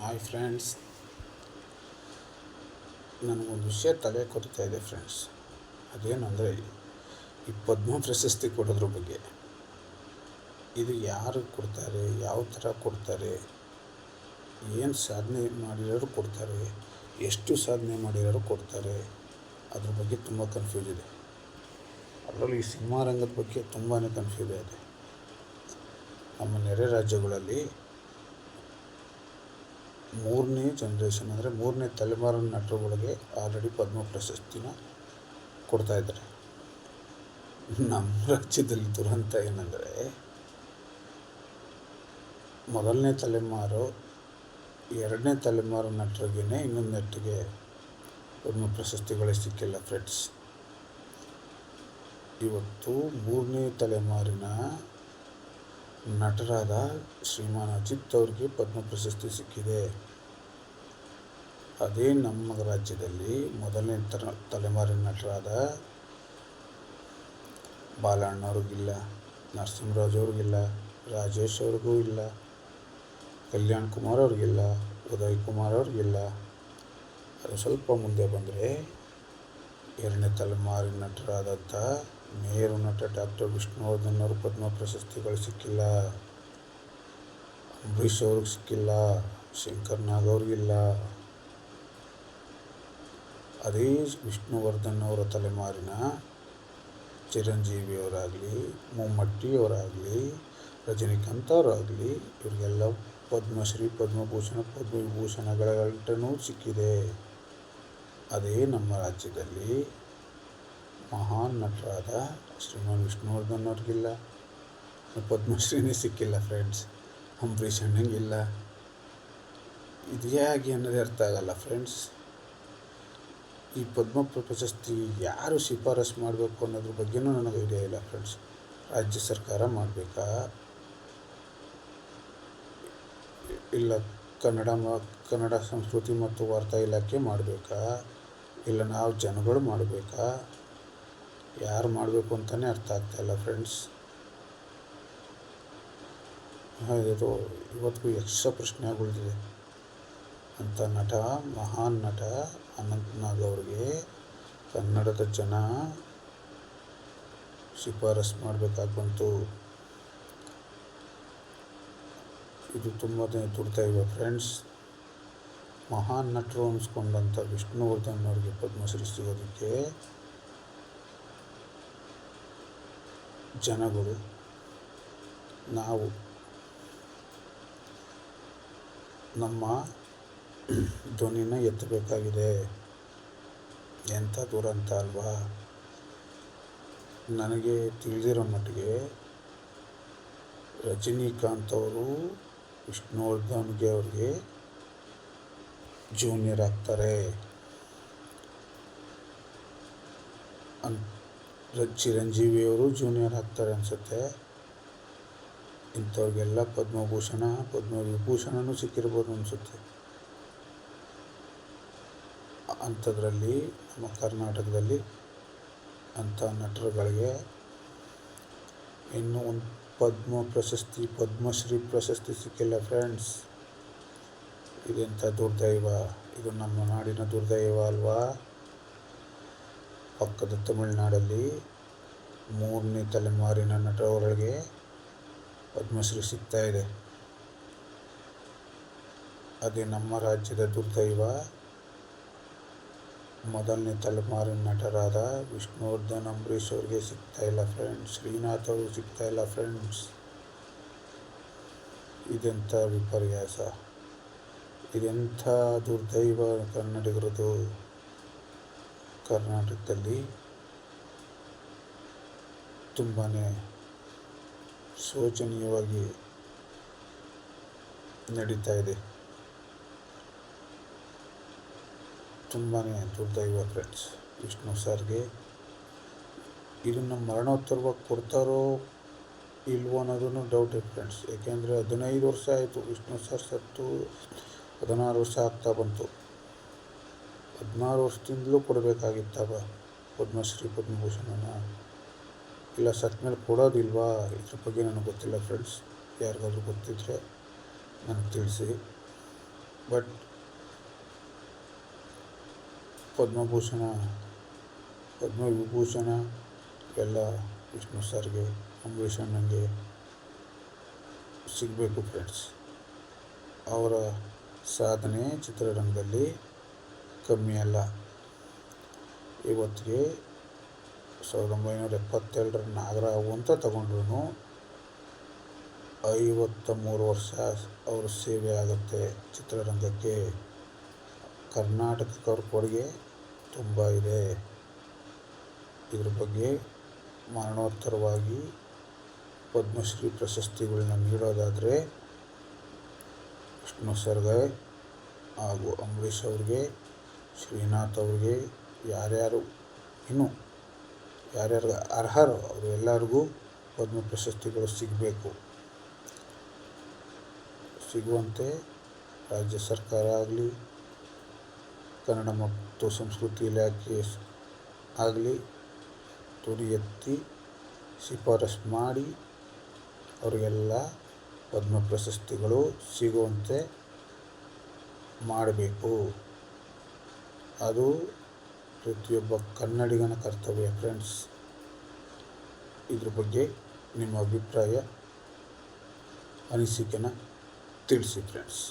Hi friends ನನಗೊಂದು ವಿಷಯ ತಲೆ ಕೊರಿತಾ ಇದೆ ಫ್ರೆಂಡ್ಸ್ ಅದೇನಂದರೆ, ಈ ಪದ್ಮ ಪ್ರಶಸ್ತಿ ಕೊಡೋದ್ರ ಬಗ್ಗೆ. ಇದು ಯಾರು ಕೊಡ್ತಾರೆ, ಯಾವ ಥರ ಕೊಡ್ತಾರೆ, ಏನು ಸಾಧನೆ ಮಾಡಿರೋರು ಕೊಡ್ತಾರೆ, ಎಷ್ಟು ಸಾಧನೆ ಮಾಡಿರೋರು ಕೊಡ್ತಾರೆ, ಅದ್ರ ಬಗ್ಗೆ ತುಂಬ ಕನ್ಫ್ಯೂಸ್ ಇದೆ. ಅದರಲ್ಲೂ ಈ ಸಿನಿಮಾ ರಂಗದ ಬಗ್ಗೆ ತುಂಬಾ ಕನ್ಫ್ಯೂಸ್ ಇದೆ. ನಮ್ಮ ನೆರೆ ರಾಜ್ಯಗಳಲ್ಲಿ ಮೂರನೇ ಜನ್ರೇಷನ್ ಅಂದರೆ ಮೂರನೇ ತಲೆಮಾರಿನ ನಟರುಗಳಿಗೆ ಆಲ್ರೆಡಿ ಪದ್ಮ ಪ್ರಶಸ್ತಿನ ಕೊಡ್ತಾ ಇದ್ದಾರೆ. ನಮ್ಮ ರಾಜ್ಯದಲ್ಲಿ ದುರಂತ ಏನಂದರೆ, ಮೊದಲನೇ ತಲೆಮಾರು ಎರಡನೇ ತಲೆಮಾರು ನಟರಿಗೆ ಇನ್ನೊಂದು ನಟಿಗೆ ಪದ್ಮ ಪ್ರಶಸ್ತಿಗಳೇ ಸಿಕ್ಕಿಲ್ಲ ಫ್ರೆಂಡ್ಸ್ ಇವತ್ತು ಮೂರನೇ ತಲೆಮಾರಿನ ನಟರಾದ ಶ್ರೀಮಾನ್ ಅಜಿತ್ ಅವ್ರಿಗೆ ಪದ್ಮ ಪ್ರಶಸ್ತಿ ಸಿಕ್ಕಿದೆ. ಅದೇ ನಮ್ಮ ರಾಜ್ಯದಲ್ಲಿ ಮೊದಲನೇ ತರ ತಲೆಮಾರಿನ ನಟರಾದ ಬಾಲಣ್ಣವ್ರಿಗಿಲ್ಲ, ನರಸಿಂಹರಾಜ್ ಅವ್ರಿಗಿಲ್ಲ, ರಾಜೇಶ್ ಅವ್ರಿಗೂ ಇಲ್ಲ, ಕಲ್ಯಾಣ್ ಕುಮಾರ್ ಅವ್ರಿಗಿಲ್ಲ, ಉದಯ್ ಕುಮಾರ್ ಅವ್ರಿಗಿಲ್ಲ. ಅದು ಸ್ವಲ್ಪ ಮುಂದೆ ಬಂದರೆ ಎರಡನೇ ತಲೆಮಾರಿನ ನಟರಾದಂಥ ಮೇರು ನಟ ಡಾಕ್ಟರ್ ವಿಷ್ಣುವರ್ಧನ್ ಅವರು ಪದ್ಮ ಪ್ರಶಸ್ತಿಗಳು ಸಿಕ್ಕಿಲ್ಲ. ಅಂಬರೀಷ್ ಅವ್ರಿಗೆ ಸಿಕ್ಕಿಲ್ಲ. ಶಂಕರ್ ನಾಗ್ ಅವ್ರಿಗಿಲ್ಲ ಅದೇ ವಿಷ್ಣುವರ್ಧನ್ ಅವರ ತಲೆಮಾರಿನ ಚಿರಂಜೀವಿಯವರಾಗಲಿ, ಮಮ್ಮಟ್ಟಿಯವರಾಗಲಿ, ರಜನಿಕಾಂತ್ ಅವರಾಗಲಿ, ಇವರಿಗೆಲ್ಲ ಪದ್ಮಶ್ರೀ, ಪದ್ಮಭೂಷಣ, ಪದ್ಮವಿಭೂಷಣಗಳೂ ಸಿಕ್ಕಿದೆ. ಅದೇ ನಮ್ಮ ರಾಜ್ಯದಲ್ಲಿ ಮಹಾನ್ ನಟರಾದ ಶ್ರೀಮಾನ್ ವಿಷ್ಣುವರ್ಧನ್ ಅವ್ರಿಗಿಲ್ಲ, ಪದ್ಮಶ್ರೀನೇ ಸಿಕ್ಕಿಲ್ಲ ಫ್ರೆಂಡ್ಸ್ ಅಂಬರೀಷ್ ಅಣ್ಣಂಗಿಲ್ಲ. ಇದು ಹೇಗೆ ಅನ್ನೋದೇ ಅರ್ಥ ಆಗಲ್ಲ ಫ್ರೆಂಡ್ಸ್ ಈ ಪದ್ಮ ಪ್ರಶಸ್ತಿ ಯಾರು ಶಿಫಾರಸು ಮಾಡಬೇಕು ಅನ್ನೋದ್ರ ಬಗ್ಗೆನೂ ನನಗೆ ಐಡಿಯಾ ಇಲ್ಲ ಫ್ರೆಂಡ್ಸ್ ರಾಜ್ಯ ಸರ್ಕಾರ ಮಾಡಬೇಕಾ? ಇಲ್ಲ ಕನ್ನಡ ಕನ್ನಡ ಸಂಸ್ಕೃತಿ ಮತ್ತು ವಾರ್ತಾ ಇಲಾಖೆ ಮಾಡಬೇಕಾ? ಇಲ್ಲ ನಾವು ಜನಗಳು ಮಾಡಬೇಕಾ? ಯಾರು ಮಾಡಬೇಕು ಅಂತಲೇ ಅರ್ಥ ಆಗ್ತಾಯಿಲ್ಲ ಫ್ರೆಂಡ್ಸ್ ಇದು ಇವತ್ತಿಗೂ ಯಕ್ಷ ಪ್ರಶ್ನೆ ಉಳಿದಿದೆ ಅಂಥ ನಟ, ಮಹಾನ್ ನಟ ಅನಂತ್ನಾಗ್ ಅವ್ರಿಗೆ ಕನ್ನಡದ ಜನ ಶಿಫಾರಸು ಮಾಡಬೇಕಾಗಿ ಬಂತು ಇದು ತುಂಬ ದುಡ್ತಾಯಿವೆ ಫ್ರೆಂಡ್ಸ್ ಮಹಾನ್ ನಟರು ಅನಿಸ್ಕೊಂಡಂಥ ವಿಷ್ಣುವರ್ಧನ್ ಅವ್ರಿಗೆ ಪದ್ಮಶ್ರೀ ಸಿಗೋದಕ್ಕೆ ಜನಗಳು, ನಾವು ನಮ್ಮ ಧ್ವನಿನ ಎತ್ತಬೇಕಾಗಿದೆ. ಎಂಥ ದುರಂತ ಅಲ್ವಾ? ನನಗೆ ತಿಳಿದಿರೋ ಮಟ್ಟಿಗೆ ರಜನಿಕಾಂತ್ ಅವರು ವಿಷ್ಣುವರ್ಧನ್ಗೆ ಅವ್ರಿಗೆ ಜೂನಿಯರ್ ಆಗ್ತಾರೆ. ಅನ್ ಚಿರಂಜೀವಿಯವರು ಜೂನಿಯರ್ ಆಗ್ತಾರೆ ಅನಿಸುತ್ತೆ. ಇಂಥವ್ರಿಗೆಲ್ಲ ಪದ್ಮಭೂಷಣ, ಪದ್ಮವಿಭೂಷಣನೂ ಸಿಕ್ಕಿರ್ಬೋದು ಅನಿಸುತ್ತೆ. ಅಂಥದ್ರಲ್ಲಿ, ನಮ್ಮ ಕರ್ನಾಟಕದಲ್ಲಿ ಅಂಥ ನಟರುಗಳಿಗೆ ಇನ್ನೂ ಒಂದು ಪದ್ಮ ಪ್ರಶಸ್ತಿ, ಪದ್ಮಶ್ರೀ ಪ್ರಶಸ್ತಿ ಸಿಕ್ಕಿಲ್ಲ ಫ್ರೆಂಡ್ಸ್ ಇದೆಂಥ ದುರ್ದೈವ. ಇದು ನಮ್ಮ ನಾಡಿನ ದುರ್ದೈವ ಅಲ್ವಾ? ಪಕ್ಕದ ತಮಿಳುನಾಡಲ್ಲಿ ಮೂರನೇ ತಲೆಮಾರಿನ ನಟರೊಳಗೆ ಪದ್ಮಶ್ರೀ ಸಿಗ್ತಾ ಇದೆ. ಅದೇ ನಮ್ಮ ರಾಜ್ಯದ ದುರ್ದೈವ, ಮೊದಲನೇ ತಲೆಮಾರಿನ ನಟರಾದ ವಿಷ್ಣುವರ್ಧನ್ ಅಂಬರೀಷ್ ಅವ್ರಿಗೆ ಸಿಗ್ತಾ ಇಲ್ಲ ಫ್ರೆಂಡ್ಸ್ ಶ್ರೀನಾಥ್ ಅವರು ಸಿಗ್ತಾ ಇಲ್ಲ ಫ್ರೆಂಡ್ಸ್ ಇದೆಂಥ ವಿಪರ್ಯಾಸ. ಇದೆಂಥ ದುರ್ದೈವ ಕನ್ನಡಿಗರದು. ಕರ್ನಾಟಕದಲ್ಲಿ ತುಂಬಾ ಶೋಚನೀಯವಾಗಿ ನಡೀತಾ ಇದೆ. ತುಂಬಾ ದುರ್ದೈವ ಫ್ರೆಂಡ್ಸ್ ವಿಷ್ಣು ಸರ್ಗೆ ಇದನ್ನು ಮರಣೋತ್ತರವಾಗಿ ಕೊಡ್ತಾರೋ ಇಲ್ವೋ ಅನ್ನೋದನ್ನು ಡೌಟ್ ಇದೆ ಫ್ರೆಂಡ್ಸ್ ಏಕೆಂದರೆ ಹದಿನೈದು ವರ್ಷ ಆಯಿತು ವಿಷ್ಣು ಸರ್ ಸತ್ತು, ಹದಿನಾರು ವರ್ಷ ಆಗ್ತಾ ಬಂತು. ಹದಿನಾರು ವರ್ಷದಿಂದಲೂ ಕೊಡಬೇಕಾಗಿತ್ತವ ಪದ್ಮಶ್ರೀ, ಪದ್ಮಭೂಷಣನ ಇಲ್ಲ ಸತ್ತ ಮೇಲೆ ಕೊಡೋದಿಲ್ವಾ? ಇದ್ರ ಬಗ್ಗೆ ನನಗೆ ಗೊತ್ತಿಲ್ಲ ಫ್ರೆಂಡ್ಸ್ ಯಾರಿಗಾದ್ರೂ ಗೊತ್ತಿದ್ರೆ ನನಗೆ ತಿಳಿಸಿ. ಬಟ್ ಪದ್ಮಭೂಷಣ, ಪದ್ಮವಿಭೂಷಣ, ಎಲ್ಲ ವಿಷ್ಣು ಸರ್ಗೆ, ಅಂಬರೀಷ್ ಅಣ್ಣಂಗೆ ಸಿಗಬೇಕು ಫ್ರೆಂಡ್ಸ್ ಅವರ ಸಾಧನೆ ಚಿತ್ರರಂಗದಲ್ಲಿ ಕಮ್ಮಿ ಅಲ್ಲ. ಇವತ್ತಿಗೆ ಸಾವಿರದ ಒಂಬೈನೂರ ಎಪ್ಪತ್ತೆರಡರ ನಾಗರಾವು ಅಂತ ತಗೊಂಡ್ರು ಐವತ್ತ ಮೂರು ವರ್ಷ ಅವರ ಸೇವೆ ಆಗುತ್ತೆ ಚಿತ್ರರಂಗಕ್ಕೆ. ಕರ್ನಾಟಕದವ್ರ ಕೊಡುಗೆ ತುಂಬ ಇದೆ. ಇದ್ರ ಬಗ್ಗೆ ಮರಣೋತ್ತರವಾಗಿ ಪದ್ಮಶ್ರೀ ಪ್ರಶಸ್ತಿಗಳನ್ನ ನೀಡೋದಾದರೆ ವಿಷ್ಣು ಸರ್ಗೆ ಹಾಗೂ ಅಂಬರೀಷ್ ಅವ್ರಿಗೆ ಶ್ರೀನಾಥ್ ಅವ್ರಿಗೆ ಯಾರ್ಯಾರು, ಇನ್ನು ಯಾರ್ಯಾರು ಅರ್ಹರು ಅವರು ಎಲ್ಲರಿಗೂ ಪದ್ಮ ಪ್ರಶಸ್ತಿಗಳು ಸಿಗಬೇಕು. ಸಿಗುವಂತೆ ರಾಜ್ಯ ಸರ್ಕಾರ ಆಗಲಿ, ಕನ್ನಡ ಮತ್ತು ಸಂಸ್ಕೃತಿ ಇಲಾಖೆ ಆಗಲಿ ತುಡಿ ಎತ್ತಿ ಶಿಫಾರಸ್ ಮಾಡಿ ಅವರಿಗೆಲ್ಲ ಪದ್ಮ ಪ್ರಶಸ್ತಿಗಳು ಸಿಗುವಂತೆ ಮಾಡಬೇಕು. ಅದು ಪ್ರತಿಯೊಬ್ಬ ಕನ್ನಡಿಗನ ಕರ್ತವ್ಯ ಫ್ರೆಂಡ್ಸ್ ಇದ್ರ ಬಗ್ಗೆ ನಿಮ್ಮ ಅಭಿಪ್ರಾಯ ಅನಿಸಿಕೆನ ತಿಳಿಸಿ ಫ್ರೆಂಡ್ಸ್